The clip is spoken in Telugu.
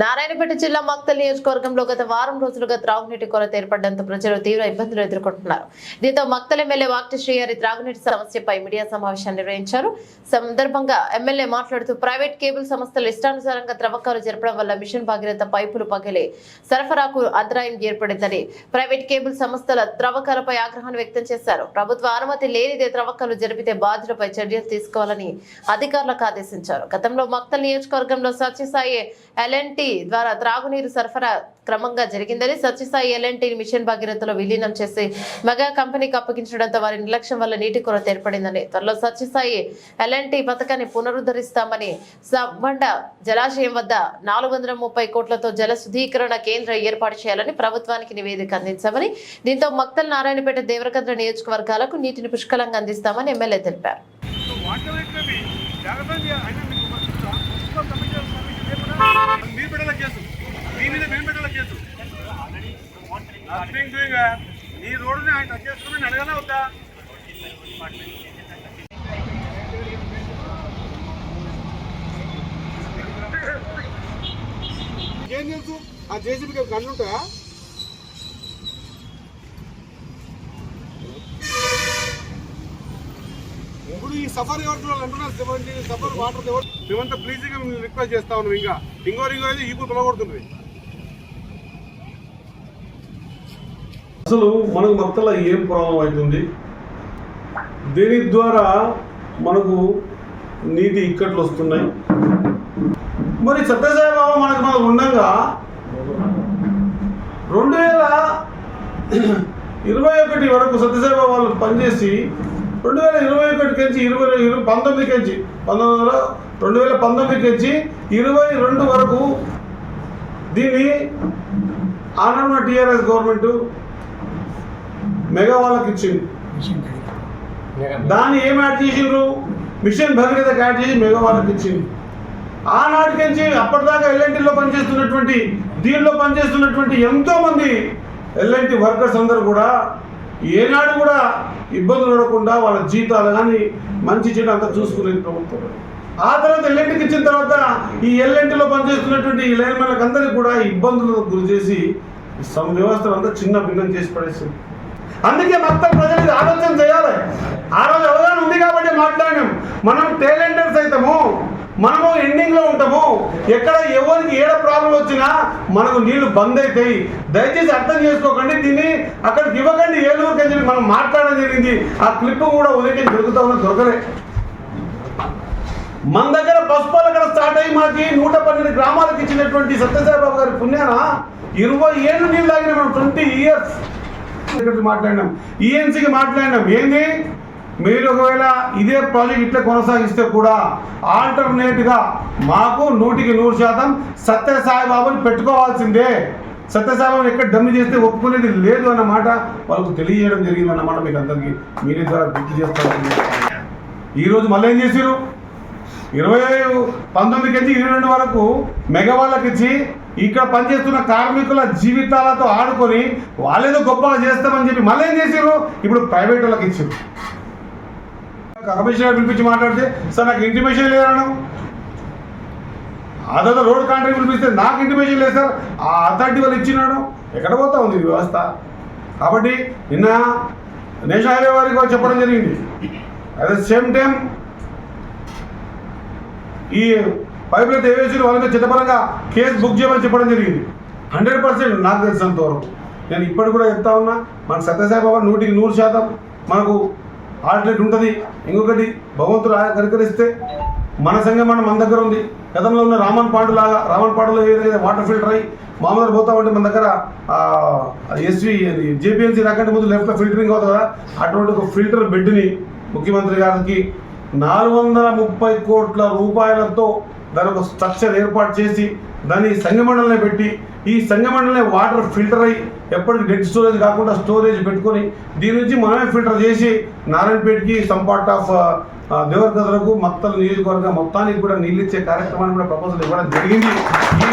నారాయణపేట జిల్లా మక్తల్ నియోజకవర్గంలో గత వారం రోజులుగా త్రాగునీటి కొరత ఏర్పడడంతో ప్రజలు తీవ్ర ఇబ్బందులు ఎదుర్కొంటున్నారు. దీంతో మక్తల్ ఎమ్మెల్యే వాక్టి శ్రీహరి త్రాగునీటి సమస్యపై మీడియా సమావేశాన్ని నిర్వహించారు. సందర్భంగా ఎమ్మెల్యే మాట్లాడుతూ ప్రైవేట్ కేబుల్ సంస్థలు ఇష్టానుసారంగా త్రవ్వకాలు జరపడం వల్ల మిషన్ భాగీరథ పైపులు పగిలి సరఫరాకు అంతరాయం ఏర్పడిందని ప్రైవేట్ కేబుల్ సంస్థల త్రవ్వకాలపై ఆగ్రహాన్ని వ్యక్తం చేశారు. ప్రభుత్వ అనుమతి లేనిదే త్రవ్వకాలు జరిపితే బాధ్యులపై చర్యలు తీసుకోవాలని అధికారులకు ఆదేశించారు. గతంలో మక్తల్ నియోజకవర్గంలో సత్యసాయి ఎల్ఎన్టీ ద్వారా త్రాగునీరు సరఫరా క్రమంగా జరిగిందని సత్యసాయి ఎల్ఎన్టీ మిషన్ భగీరథలో విలీనం చేసి మెగా కంపెనీకి అప్పగించడంతో వారి నిర్లక్ష్యం వల్ల నీటి కొరత ఏర్పడిందని. త్వరలో సత్యసాయి ఎల్ఎన్టీ పథకాన్ని పునరుద్ధరిస్తామని సబ్బండ జలాశయం వద్ద నాలుగు వందల ముప్పై కోట్లతో జల శుద్ధీకరణ కేంద్రం ఏర్పాటు చేయాలని ప్రభుత్వానికి నివేదిక అందించామని. దీంతో మక్తల్ నారాయణపేట దేవరకద్ర నియోజకవర్గాలకు నీటిని పుష్కలంగా అందిస్తామని ఎమ్మెల్యే తెలిపారు. మీరు పెట్టాల కేసు మీ మీద మేము పెట్టాల కేసు నథింగ్ డూయింగ్ నీ రోడ్డుని ఆయన టచ్ చేసుకుని అడగనా వద్దా? ఏం తెలుసు? ఆ జేసీబీకి గన్ను ఉంటాయా ఇప్పుడు ఈ సఫర్ సఫర్ వాటర్ మేమంతా ప్లీజ్గా మేము రిక్వెస్ట్ చేస్తా ఉన్నాం ఇంకా. ఇంకో ఇంకో అయితే ఈ తొలగొడుతుంది. అసలు మనకు మొత్తంలో ఏం ప్రాబ్లం అవుతుంది దీని ద్వారా మనకు నీటి ఇక్కట్లు వస్తున్నాయి. మరి సత్యసాయి బాబా మనకు మనకు ఉండగా రెండు వేల ఇరవై ఒకటి వరకు సత్యసాయి బాబా వాళ్ళు పనిచేసి రెండు వేల ఇరవై ఒకటి నుంచి ఇరవై ఇరవై పంతొమ్మిది నుంచి పంతొమ్మిది వందల రెండు వేల పంతొమ్మిది నుంచి ఇరవై రెండు వరకు దీన్ని ఆనన్న టీఆర్ఎస్ గవర్నమెంట్ మెగా వాళ్ళకి ఇచ్చింది. దాన్ని ఏం యాడ్ చేసిండ్రు? మిషన్ భగీరథకి యాడ్ చేసి మెగా వాళ్ళకి ఇచ్చింది. ఆనాటి నుంచి అప్పటిదాకా ఎల్ఎన్టీలో పనిచేస్తున్నటువంటి దీనిలో పనిచేస్తున్నటువంటి ఎంతోమంది ఎల్ఎన్టీ వర్కర్స్ అందరూ కూడా ఏనాడు కూడా ఇబ్బందులు పడకుండా వాళ్ళ జీతాలు కానీ మంచి చెడు అంతా చూసుకునేది ప్రభుత్వం. ఆ తర్వాత ఎల్ఎన్టీకి ఇచ్చిన తర్వాత ఈ ఎల్ఎన్టీలో పనిచేస్తున్నటువంటి ఈ లైన్మెన్లకు అందరికీ కూడా ఇబ్బందులకు గురి చేసి సమ వ్యవస్థలు అంతా చిన్న భిన్నం చేసి పడేసింది. అందుకే మొత్తం ప్రజలు ఆలోచన చేయాలి. ఆ రోజు అవగాహన ఉంది కాబట్టి మాట్లాడినాం. మనం టాలెంటర్స్ అవుతాము మనము ఎండింగ్లో ఉంటాము. ఎక్కడ ఎవరికి ఏడ ప్రాబ్లం వచ్చినా మనకు నీళ్ళు బంద్ అవుతాయి దయచేసి అర్థం చేసుకోకండి దీన్ని అక్కడికి ఇవ్వకండి ఏలూరుకి అని చెప్పి మనం మాట్లాడడం జరిగింది. ఆ క్లిప్ కూడా ఉదయం దొరుకుతా ఉన్న దొరకలే. మన దగ్గర పసుపాలు అక్కడ స్టార్ట్ అయ్యి మనకి నూట పన్నెండు గ్రామాలకు ఇచ్చినటువంటి సత్యసాయిబాబు గారి పుణ్యాన? ఇరవై ఏళ్ళు నీళ్ళు తాగిన మనం ట్వంటీ ఇయర్స్ మాట్లాడినాం. ఈఎన్సీకి మాట్లాడినాం. ఏంది? మీరు ఒకవేళ ఇదే ప్రాజెక్ట్ ఇట్లా కొనసాగిస్తే కూడా ఆల్టర్నేట్గా మాకు నూటికి నూరు శాతం సత్యసాయిబాబుని పెట్టుకోవాల్సిందే. సత్యసాయిబాబుని ఎక్కడ డమ్మి చేస్తే ఒప్పుకునేది లేదు అన్నమాట వాళ్ళకు తెలియజేయడం జరిగిందన్నమాట మీకు అందరికీ మీరే ద్వారా గుర్తు చేస్తారు ఈరోజు మళ్ళీ ఏం చేశారు ఇరవై పంతొమ్మిది నుంచి ఇరవై రెండు వరకు మెగవాళ్ళకి ఇచ్చి ఇక్కడ పనిచేస్తున్న కార్మికుల జీవితాలతో ఆడుకొని వాళ్ళేదో గొప్పగా చేస్తామని చెప్పి మళ్ళీ ఏం చేసారు ఇప్పుడు ప్రైవేట్ వాళ్ళకి ఇచ్చారు కమిషనర్ పిలిపించి మాట్లాడితే సార్ నాకు ఇంటిమేషన్ లేదన్నాను అదే రోడ్ కాంట్రాక్ట్ పిలిపిస్తే నాకు ఇంటిమేషన్ లేదు సార్ ఆ అథారిటీ వాళ్ళు ఇచ్చినాడు. ఎక్కడ పోతా ఉంది వ్యవస్థ? కాబట్టి నిన్న నేషనల్ హైవే వారికి చెప్పడం జరిగింది. అట్ ద సేమ్ టైం ఈ పైపులైతే దేవేశ్వరి వాళ్ళ మీద చట్టపరంగా కేసు బుక్ చేయమని చెప్పడం జరిగింది. హండ్రెడ్ పర్సెంట్ నాకు తెలిసినంత వరకు. నేను ఇప్పటికి కూడా చెప్తా ఉన్నా మన సత్యసాయి బాబా నూటికి నూరు శాతం మనకు ఆల్టర్నేట్ ఉంటుంది. ఇంకొకటి భగవంతుడు ఆయన కరికరిస్తే మన సంఘం మన మన దగ్గర ఉంది. గతంలో ఉన్న రామన్ పాడులాగా రామన్ పాడులో ఏదైతే వాటర్ ఫిల్టర్ అయ్యి మామూలుగా పోతా ఉంటే మన దగ్గర ఎస్వి జేపీఎంసీ రాకంటే ముందు లెఫ్ట్లో ఫిల్టరింగ్ అవుతుంది కదా అటువంటి ఒక ఫిల్టర్ బెడ్ని ముఖ్యమంత్రి గారికి నాలుగు వందల ముప్పై కోట్ల రూపాయలతో దాని ఒక స్ట్రక్చర్ ఏర్పాటు చేసి దాన్ని సంగమండలనే పెట్టి ఈ సంగమండలనే వాటర్ ఫిల్టర్ అయ్యి ఎప్పటికీ డెడ్ స్టోరేజ్ కాకుండా స్టోరేజ్ పెట్టుకొని దీని నుంచి మనమే ఫిల్టర్ చేసి నారాయణపేటకి సమ్ పార్ట్ ఆఫ్ దేవరగదలకు మత్తల నియోజకవర్గం మొత్తానికి కూడా నీళ్ళు ఇచ్చే కార్యక్రమాన్ని కూడా ప్రపోజల్ ఇవ్వడం జరిగింది. ఈ